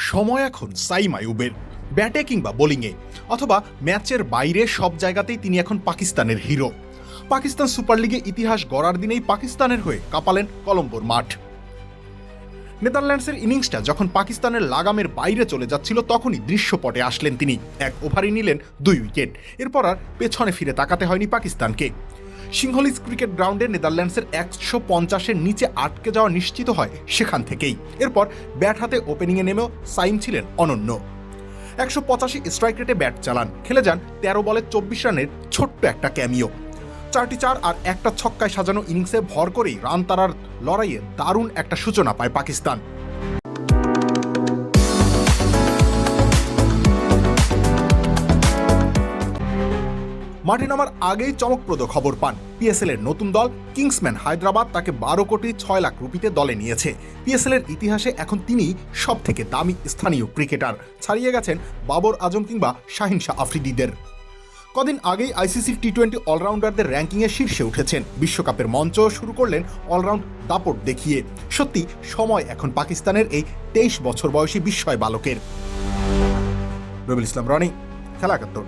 সময় এখন সাইম আয়ুবের ব্যাটে কিংবা বোলিংয়ে, অথবা ম্যাচের বাইরে সব জায়গাতেই তিনি এখন পাকিস্তানের হিরো। পাকিস্তান সুপার লিগে ইতিহাস গড়ার দিনেই পাকিস্তানের হয়ে কাঁপালেন কলম্বোর মাঠ। নেদারল্যান্ডসের ইনিংসটা যখন পাকিস্তানের লাগামের বাইরে চলে যাচ্ছিল, তখনই দৃশ্যপটে আসলেন তিনি। এক ওভারই নিলেন দুই উইকেট। এরপর আর পেছনে ফিরে তাকাতে হয়নি পাকিস্তানকে। সিংহলিজ ক্রিকেট গ্রাউন্ডে নেদারল্যান্ডসের একশো পঞ্চাশের নিচে আটকে যাওয়া নিশ্চিত হয় সেখান থেকেই। এরপর ব্যাট হাতে ওপেনিংয়ে নেমেও সাইম ছিলেন অনন্য। একশো পঁচাশি স্ট্রাইক রেটে ব্যাট চালান। খেলে যান তেরো বলে চব্বিশ রানের ছোট্ট একটা ক্যামিও। চারটি চার আর একটা ছক্কায় সাজানো ইনিংসে ভর করেই রান তারার লড়াইয়ে দারুণ একটা সূচনা পায় পাকিস্তান। মাঠে নামার আগেই চমকপ্রদ খবর পান। পিএসএল এর নতুন দল কিংসম্যান হায়দ্রাবাদ তাকে বারো কোটি ছয় লাখ রুপিতে দলে নিয়েছে। পিএসএল এর ইতিহাসে এখন তিনি সব থেকে দামি স্থানীয় ক্রিকেটার। ছাড়িয়ে গেছেন বাবর আজম কিংবা শাহিন শাহ আফ্রিদিদের। কদিন আগেই আইসিসি টি টোয়েন্টি অলরাউন্ডারদের র্যাঙ্কিংয়ে শীর্ষে উঠেছেন। বিশ্বকাপের মঞ্চ শুরু করলেন অলরাউন্ড দাপট দেখিয়ে। সত্যি, সময় এখন পাকিস্তানের এই তেইশ বছর বয়সী বিস্ময় বালকের রবিল ইসলাম, রনি, খেলা একাত্তর।